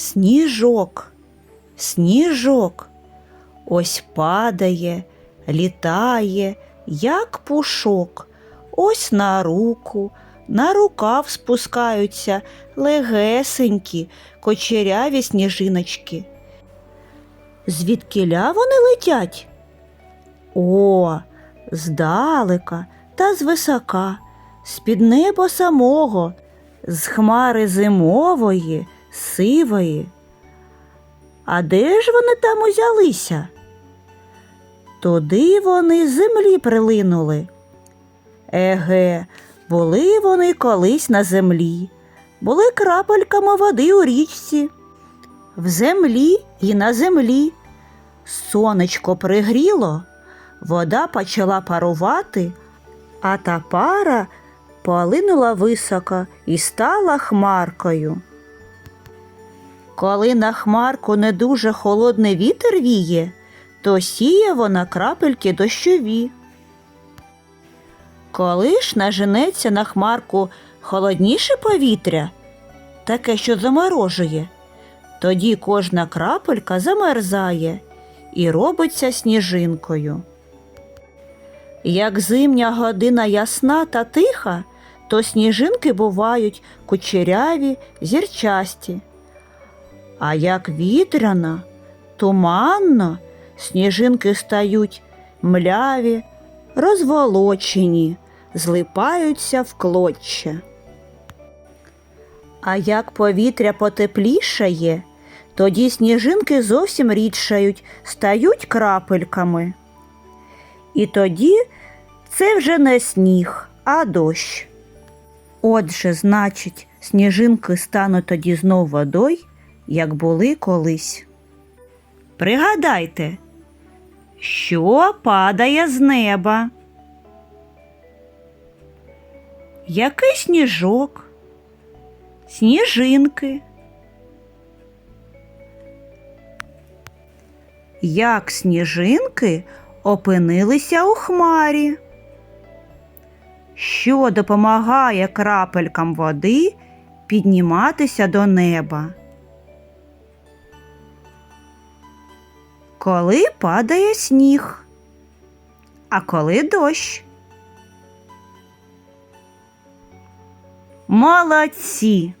Сніжок, сніжок, ось падає, літає, як пушок, ось на руку, на рукав спускаються легесенькі, кочеряві сніжиночки. Звідкіля вони летять? О, здалека та звисока, з-під неба самого, з хмари зимової, сивої. А де ж вони там узялися? Туди вони землі прилинули. Еге, були вони колись на землі, були крапельками води у річці. В землі і на землі. Сонечко пригріло, вода почала парувати, а та пара полинула високо і стала хмаркою. Коли на хмарку не дуже холодний вітер віє, то сіє вона крапельки дощові. Коли ж наженеться на хмарку холодніше повітря, таке, що заморожує, тоді кожна крапелька замерзає і робиться сніжинкою. Як зимня година ясна та тиха, то сніжинки бувають кучеряві, зірчасті. А як вітряна, туманна, сніжинки стають мляві, розволочені, злипаються в клоччя. А як повітря потеплішає, тоді сніжинки зовсім рідшають, стають крапельками. І тоді це вже не сніг, а дощ. Отже, значить, сніжинки стануть тоді знов водою, як були колись. Пригадайте, що падає з неба? Який сніжок? Сніжинки. Як сніжинки опинилися у хмарі? Що допомагає крапелькам води підніматися до неба? Коли падає сніг, а коли дощ? Молодці!